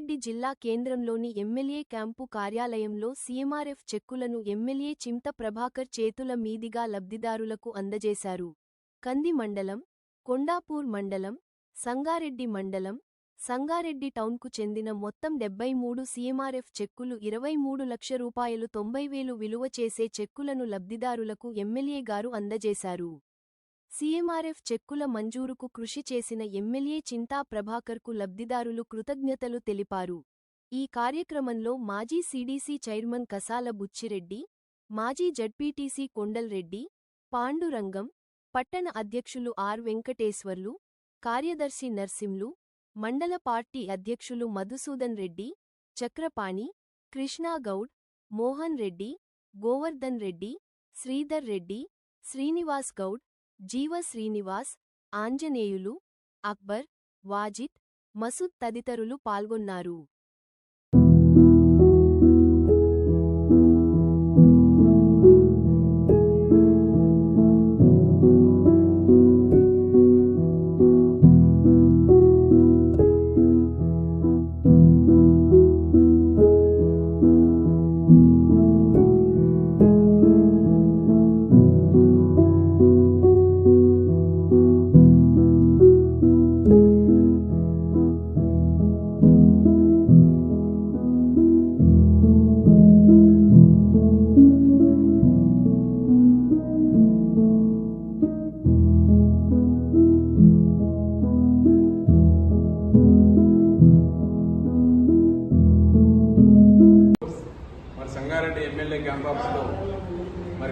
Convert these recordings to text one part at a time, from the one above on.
సంగారెడ్డి జిల్లా కేంద్రంలోని MLA camp కార్యాలయంలో సీఎంఆర్ఎఫ్ చెక్కులను ఎమ్మెల్యే చింత ప్రభాకర్ చేతుల మీదిగా లబ్ధిదారులకు అందజేశారు. కంది మండలం కొండాపూర్ మండలం సంగారెడ్డి మండలం సంగారెడ్డి టౌన్కు చెందిన మొత్తం డెబ్బై మూడు సీఎంఆర్ఎఫ్ చెక్కులు ఇరవై మూడు లక్ష రూపాయలు తొంభై వేలు విలువ చేసే చెక్కులను లబ్ధిదారులకు ఎమ్మెల్యే గారు అందజేశారు. సీఎంఆర్ఎఫ్ చెక్కుల మంజూరుకు కృషి చేసిన ఎమ్మెల్యే చింతా ప్రభాకర్కు లబ్ధిదారులు కృతజ్ఞతలు తెలిపారు. ఈ కార్యక్రమంలో మాజీ సీడీసీ చైర్మన్ కసాల బుచ్చిరెడ్డి మాజీ జడ్పీటీసీ కొండల్రెడ్డి పాండురంగం పట్టణ అధ్యక్షులు ఆర్ వెంకటేశ్వర్లు కార్యదర్శి నర్సింలు మండల పార్టీ అధ్యక్షులు మధుసూదన్ రెడ్డి చక్రపాణి కృష్ణాగౌడ్ మోహన్ రెడ్డి గోవర్ధన్ రెడ్డి శ్రీధర్ రెడ్డి శ్రీనివాస్ గౌడ్ జీవ శ్రీనివాస్ ఆంజనేయులు అక్బర్ వాజిద్ మసూద్ తదితరులు పాల్గొన్నారు.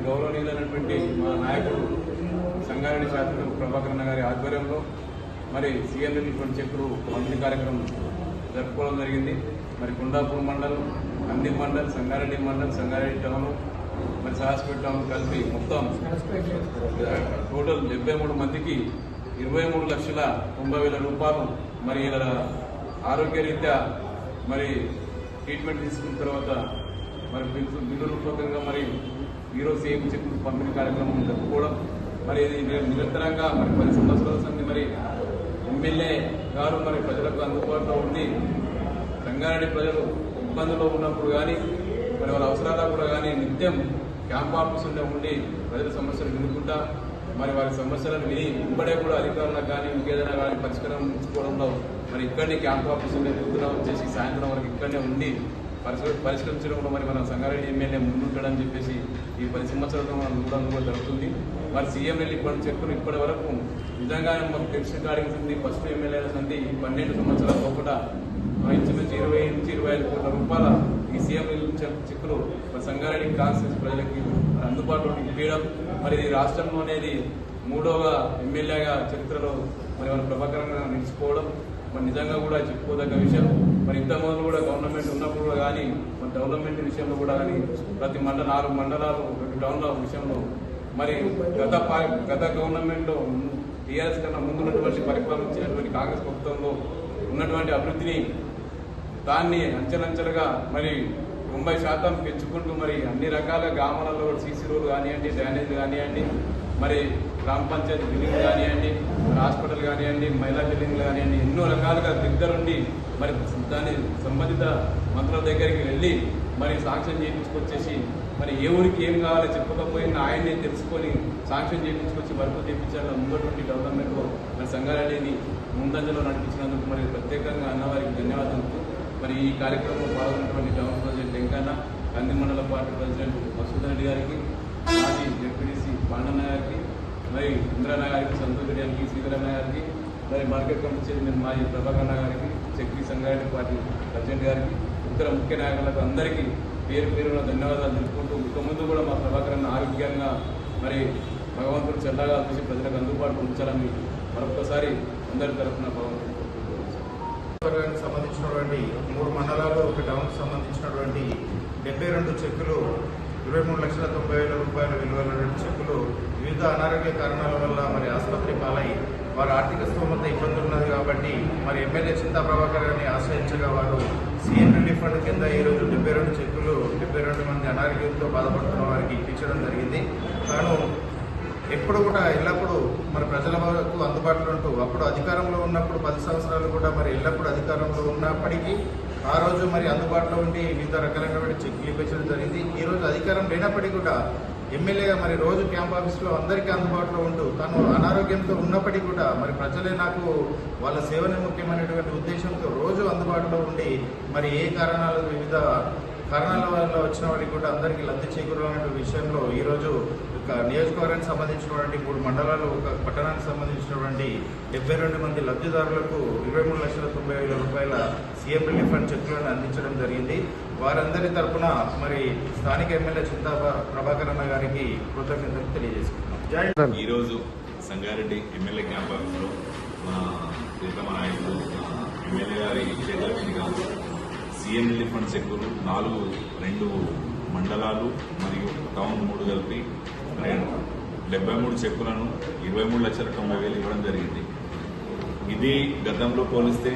గౌరవనీయులైనటువంటి మా నాయకుడు సంగారెడ్డి శాసన ప్రభాకరణ గారి ఆధ్వర్యంలో మరి సీఎం ఇటువంటి చెక్కులు పంపిణీ కార్యక్రమం జరుపుకోవడం జరిగింది. మరి గుండాపూర్ మండలం నంది మండల్ సంగారెడ్డి మండల్ సంగారెడ్డి టౌన్ మరి సహాస్పేట టౌన్ కలిపి మొత్తం టోటల్ డెబ్బై మూడు మందికి ఇరవై మూడు లక్షల తొంభై వేల రూపాయలు మరి ఇలా ఆరోగ్యరీత్యా మరి ట్రీట్మెంట్ తీసుకున్న తర్వాత మరి బిల్లు బిల్లు రూపకంగా మరి ఈరోజు సీఎం చెక్కులు పంపిణీ కార్యక్రమం జరుపుకోవడం మరి ఇది నిరంతరంగా మరి పది సంవత్సరాల సంది మరి ఎమ్మెల్యే గారు మరి ప్రజలకు అందుబాటులో ఉండి రంగారెడ్డి ప్రజలు ఇబ్బందుల్లో ఉన్నప్పుడు కానీ మరి వాళ్ళ అవసరాలకు కూడా కానీ నిత్యం క్యాంప్ ఆఫీసులో ఉండి ప్రజల సమస్యలు వినుకుంటా మరి వారి సమస్యలను విని ఇప్పుడే కూడా అధికారులకు కానీ ఇంకేదైనా కానీ పరిష్కారం ఉంచుకోవడంలో మరి ఇక్కడనే క్యాంప్ ఆఫీసులో పొద్దున వచ్చేసి సాయంత్రం వరకు ఇక్కడనే ఉండి పరిష్కరించడంలో మరి మన సంగారెడ్డి ఎమ్మెల్యే ముందుంటాడని చెప్పేసి ఈ పది సంవత్సరాలతో మనం చూడడం కూడా జరుగుతుంది. మరి సీఎం వెళ్ళి ఇప్పటి చెప్పుకుని ఇప్పటి వరకు నిజంగానే మనకు తెలిసిన కాడికి సంది ఫస్ట్ ఎమ్మెల్యేల సంది ఈ పన్నెండు సంవత్సరాల లోపల ఆ ఇంచుమించు ఇరవై నుంచి ఇరవై ఐదు కోట్ల రూపాయల ఈ సీఎం చిక్కులు చెక్కులు మరి సంగారెడ్డి కాన్స్టిట్యూన్స్ ప్రజలకి అందుబాటులో ఇవ్వడం మరి ఇది రాష్ట్రంలో అనేది మూడవ ఎమ్మెల్యేగా చరిత్రలో మరి మన ప్రభాకరంగా నిలిచిపోవడం. మరి నిజంగా కూడా చెప్పుకోదగ్గ విషయం. మరి ఇంతకుముందు మొదలు కూడా గవర్నమెంట్ ఉన్నప్పుడు కూడా కానీ మరి డెవలప్మెంట్ విషయంలో కూడా కానీ ప్రతి మండల నాలుగు మండలాలు రెండు టౌన్ల విషయంలో మరి గత గత గవర్నమెంట్లో టీఆర్ఎస్ కన్నా ముందున్నటువంటి పరిపాలించినటువంటి కాంగ్రెస్ ప్రభుత్వంలో ఉన్నటువంటి అభివృద్ధిని దాన్ని అంచెలంచెలుగా మరి తొంభై శాతం పెంచుకుంటూ మరి అన్ని రకాల గ్రామాలలో సీసీ రోడ్లు కానివ్వండి డ్యానేజ్ కానివ్వండి మరి గ్రామ పంచాయతీ బిల్డింగ్ కానివ్వండి హాస్పిటల్ కానివ్వండి మహిళా బిల్డింగ్ కానివ్వండి ఎన్నో రకాలుగా దగ్గరుండి మరి దాని సంబంధిత మంత్రుల దగ్గరికి వెళ్ళి మరి సాంక్షన్ చేయించుకొచ్చేసి మరి ఏ ఊరికి ఏం కావాలో చెప్పకపోయినా ఆయన్ని తెలుసుకొని సాంక్షన్ చేయించుకొచ్చి వర్క్ చేయించాలి ముందటువంటి డెవలప్మెంట్లో మరి సంగారెడ్డిని ముందంజలో నడిపించినందుకు మరి ప్రత్యేకంగా అన్నవారికి ధన్యవాదాలు. మరి ఈ కార్యక్రమంలో పాల్గొన్నటువంటి తెలంగాణ కంది మండల పార్టీ ప్రెసిడెంట్ మసూద్ రెడ్డి గారికి మాజీ జెడ్పీడీసీ పాండన్న గారికి మరి ఇంద్రన్న గారికి సంతోష్ రెడ్డి గారికి శ్రీధరన్న గారికి మరి మార్కెట్ కమిటీ చైర్మన్ మాజీ ప్రభాకరణ గారికి చక్రీ సంగారెడ్డి పార్టీ ప్రెసిడెంట్ గారికి ఇతర ముఖ్య నాయకులకు అందరికీ పేరు పేరున ధన్యవాదాలు తెలుపుకుంటూ ఇక ముందు కూడా మా ప్రభాకరణ ఆరోగ్యంగా మరి భగవంతుడు చల్లగా చూసి ప్రజలకు అందుబాటులో ఉంచాలని మరొకసారి అందరి తరఫున భగవంతుడు సంబంధించినటువంటి మూడు మండలాలు డెబ్బై రెండు చెక్కులు ఇరవై మూడు లక్షల తొంభై వేల రూపాయల విలువైనటువంటి చెక్కులు వివిధ అనారోగ్య కారణాల వల్ల మరి ఆసుపత్రి పాలై వారి ఆర్థిక స్తోమత ఇబ్బంది ఉన్నది కాబట్టి మరి ఎమ్మెల్యే చింతా ప్రభాకర్ గారిని ఆశ్రయించగా వారు సీఎం రిలీఫ్ ఫండ్ కింద ఈరోజు డెబ్బై రెండు చెక్కులు డెబ్బై రెండు మంది అనారోగ్యంతో బాధపడుతున్న వారికి ఇప్పించడం జరిగింది. తాను ఎప్పుడు కూడా ఎల్లప్పుడూ మరి ప్రజల వరకు అందుబాటులో ఉంటూ అప్పుడు అధికారంలో ఉన్నప్పుడు పది సంవత్సరాలు కూడా మరి ఎల్లప్పుడూ అధికారంలో ఉన్నప్పటికీ ఆ రోజు మరి అందుబాటులో ఉండి వివిధ రకాలైనటువంటి చెక్లు ఇప్పించడం జరిగింది. ఈ రోజు అధికారం లేనప్పటికీ కూడా ఎమ్మెల్యేగా మరి రోజు క్యాంప్ ఆఫీస్లో అందరికీ అందుబాటులో ఉంటూ తను అనారోగ్యంతో ఉన్నప్పటికీ కూడా మరి ప్రజలే నాకు వాళ్ళ సేవనే ముఖ్యమైనటువంటి ఉద్దేశంతో రోజు అందుబాటులో ఉండి మరి ఏ కారణాలు వివిధ కారణాల వల్ల వచ్చిన వారికి కూడా అందరికీ లబ్ధి చేకూరాలనే విషయంలో ఈరోజు ఒక నియోజకవర్గానికి సంబంధించినటువంటి మూడు మండలాలు ఒక పట్టణానికి సంబంధించినటువంటి డెబ్బై రెండు మంది లబ్ధిదారులకు ఇరవై మూడు లక్షల తొంభై వేల రూపాయల సీఎం రిలీఫ్ ఫండ్ చెక్కులను అందించడం జరిగింది. వారందరి తరపున మరి స్థానిక ఎమ్మెల్యే చింతా ప్రభాకర్ అన్న గారికి కృతజ్ఞతలు తెలియజేసుకుంటున్నాం. జై ఈరోజు సంగారెడ్డి ఎమ్మెల్యే క్యాంప్ ఆఫీస్లో మా నాయకులు ఎమ్మెల్యే గారి చేతుల సీఎం రిలీఫ్ ఫండ్ చెక్కులు నాలుగు రెండు మండలాలు మరియు టౌన్ మూడు కలిపి డెబ్బై మూడు చెక్కులను ఇరవై మూడు లక్షల తొంభై వేలు ఇవ్వడం జరిగింది. ఇది గతంలో పోలిస్తే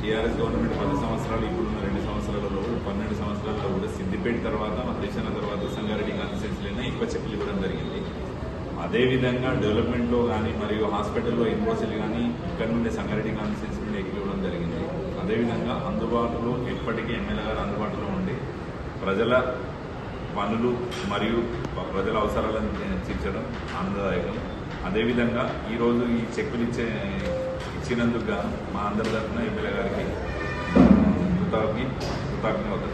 టీఆర్ఎస్ గవర్నమెంట్ పది సంవత్సరాలు ఇప్పుడున్న రెండు సంవత్సరాలలో పన్నెండు సంవత్సరాలలో కూడా సిద్దిపేట తర్వాత మధ్యశన తర్వాత సంగారెడ్డి కాన్స్టిట్యూన్సీలోనే ఎక్కువ చెక్కులు ఇవ్వడం జరిగింది. అదేవిధంగా డెవలప్మెంట్లో కానీ మరియు హాస్పిటల్లో ఇన్వోసీలు కానీ ఇక్కడ నుండి సంగారెడ్డి కాన్స్టిట్యూన్సీ నుండి ఎక్కువ ఇవ్వడం జరిగింది. అదేవిధంగా అందుబాటులో ఎప్పటికీ ఎమ్మెల్యే గారు అందుబాటులో ఉండి ప్రజల పనులు మరియు ప్రజల అవసరాలను తీర్చడం ఆనందదాయకం అదేవిధంగా ఈరోజు ఈ చెక్కులు ఇచ్చే ఇచ్చినందుకు గాను మా అందరి తరఫున ఎమ్మెల్యే గారికి కృతజ్ఞ కృతజ్ఞతలు